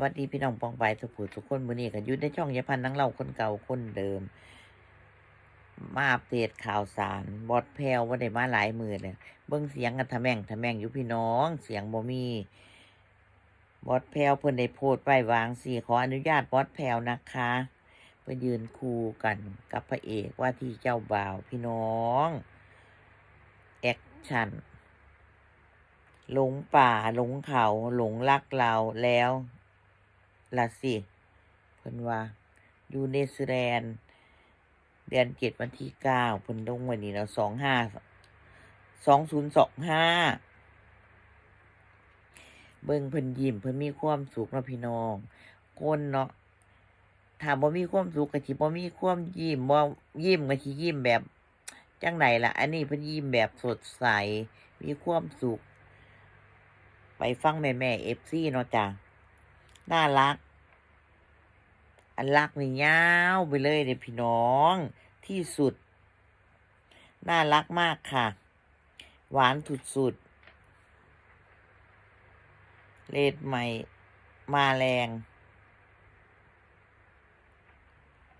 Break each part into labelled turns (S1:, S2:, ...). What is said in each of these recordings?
S1: วัสดีพี่น้องปองไปสุขุทุกคนมื้อนี้ก็ยู่ในช่องยาพันธ์นังเล่าคนเก่าคนเดิม มาอัปเดตข่าวสารบอดแพลวว่าได้มาหลายมือเนี่ยเบิ่งเสียงกันทะแม่งทะแม่งอยู่พี่น้อง เสียงบ่มีบอดแพลวเพิ่นได้โพสต์ไว้วางสี่ขออนุญาตบอดแพลวนะคะเพิ่นยืนคู่กันกับพระเอกว่าที่เจ้าบ่าวพี่น้องแอคชั่นหลงป่าหลงเขาหลงรักเราแล้ว ละสิเพิ่นว่าอยู่เนเธอร์แลนด์เดือนเจ็ดวันที่เก้าเพิ่นลงวันนี้แล้วสองห้าสองศูนย์สองห้าเบิ่งเพิ่นยิ้มเพิ่นมีความสุขเนาะพี่น้องคนเนาะถ้าบ่มีความสุขก็สิบ่มีความยิ้มบ่ยิ้มก็สิยิ้มแบบจังไดล่ะ อันนี้เพิ่นยิ้มแบบสดใส มีความสุข ไปฟังแม่แม่เอฟซีเนาะจ้ะ น่ารัก อันรักนี่ยาวไปเลยเด็พี่น้องที่สุด น่ารักมากค่ะ หวานสุดสุดเลดใหม่ มาแรง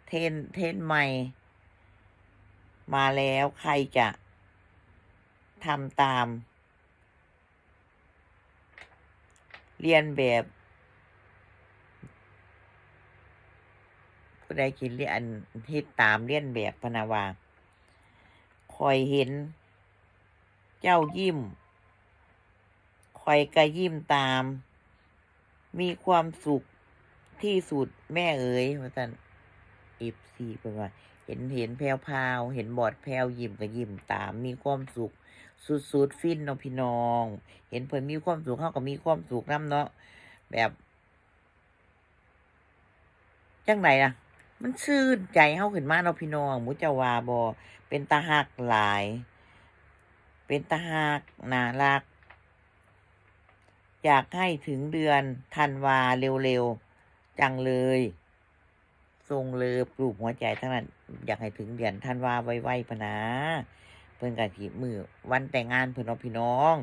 S1: เทนเทนใหม่ มาแล้วใครจะทำตาม เรียนแบบ ผู้ใดคิดเรียนเฮ็ดตามเรียนแบบพนาวาคอยเห็น เจ้ายิ้มคอยกระยิ้มตาม มีความสุขที่สุดแม่เอ๋ยว่าซั่นเอฟซีเพิ่นว่า เห็นเห็นแพวพาวเห็นบอดแพวยิ้มก็ยิ้มตาม มีความสุขสุดๆฟินเนาะพี่น้อง เห็นเพิ่นมีความสุขเฮาก็มีความสุขนํเนาะแบบ จังไดล่ะ มันชื่นใจเฮาขึ้นมาเนาะพี่น้องหมูจาวาบ่เป็นตาฮักหลาย เป็นตาฮักน่ารัก อยากให้ถึงเดือนธันวาเร็วๆ จังเลย ทรงเลยปลูกหัวใจทั้งนั้น อยากให้ถึงเดือนธันวาไวๆพะนะเพิ่นกะทิมือวันแต่งงานเพิ่นเนาะพี่น้อง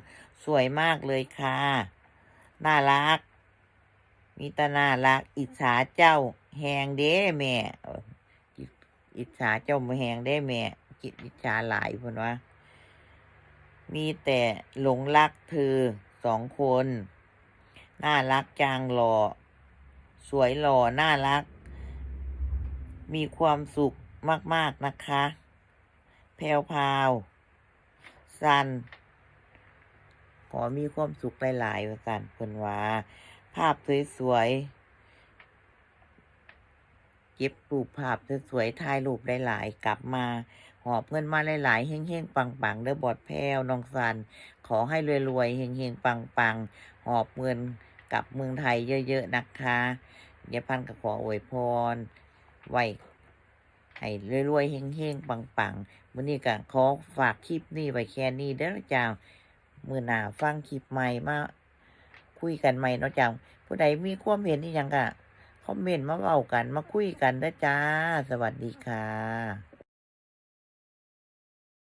S1: สวยมากเลยค่ะ น่ารัก มีแตาน่ารัก อิจฉาเจ้า แหงเด้แม่เอออิอิจฉาเจ้ามาแหงเด้แม่จิตอิจฉาหลายพนว่า มีแต่หลงรักเธอสองคน น่ารักจังหล่อ สวยหล่อ น่ารัก มีความสุขมาก ๆ นะคะ แพวพาว สัน ขอมีความสุขหลายๆว่าสันเพิ่นว่า ภาพสวย ๆ เก็บรูปภาพสวยๆถ่ายรูปหลายๆ กลับมา หอบเงินมาหลายๆเฮงๆปังๆเด้อบอดแพรวน้องสันขอให้รวยๆเฮงๆปังๆหอบเงินกลับเมืองไทยเยอะๆนะคะยายพันธ์ก็ขออวยพร ไว้ให้รวยๆเฮงๆปังๆมื้อนี้ก็ขอฝากคลิปนี้ไว้แค่นี้เด้อจ้ามื้อหน้าฟังคลิปใหม่มาคุยกันใหม่เนาะจ้าผู้ใดมีความเห็นอีหยังก็ คอมเมนต์มาเว้ากันมาคุยกันเด้จ้า สวัสดีค่ะ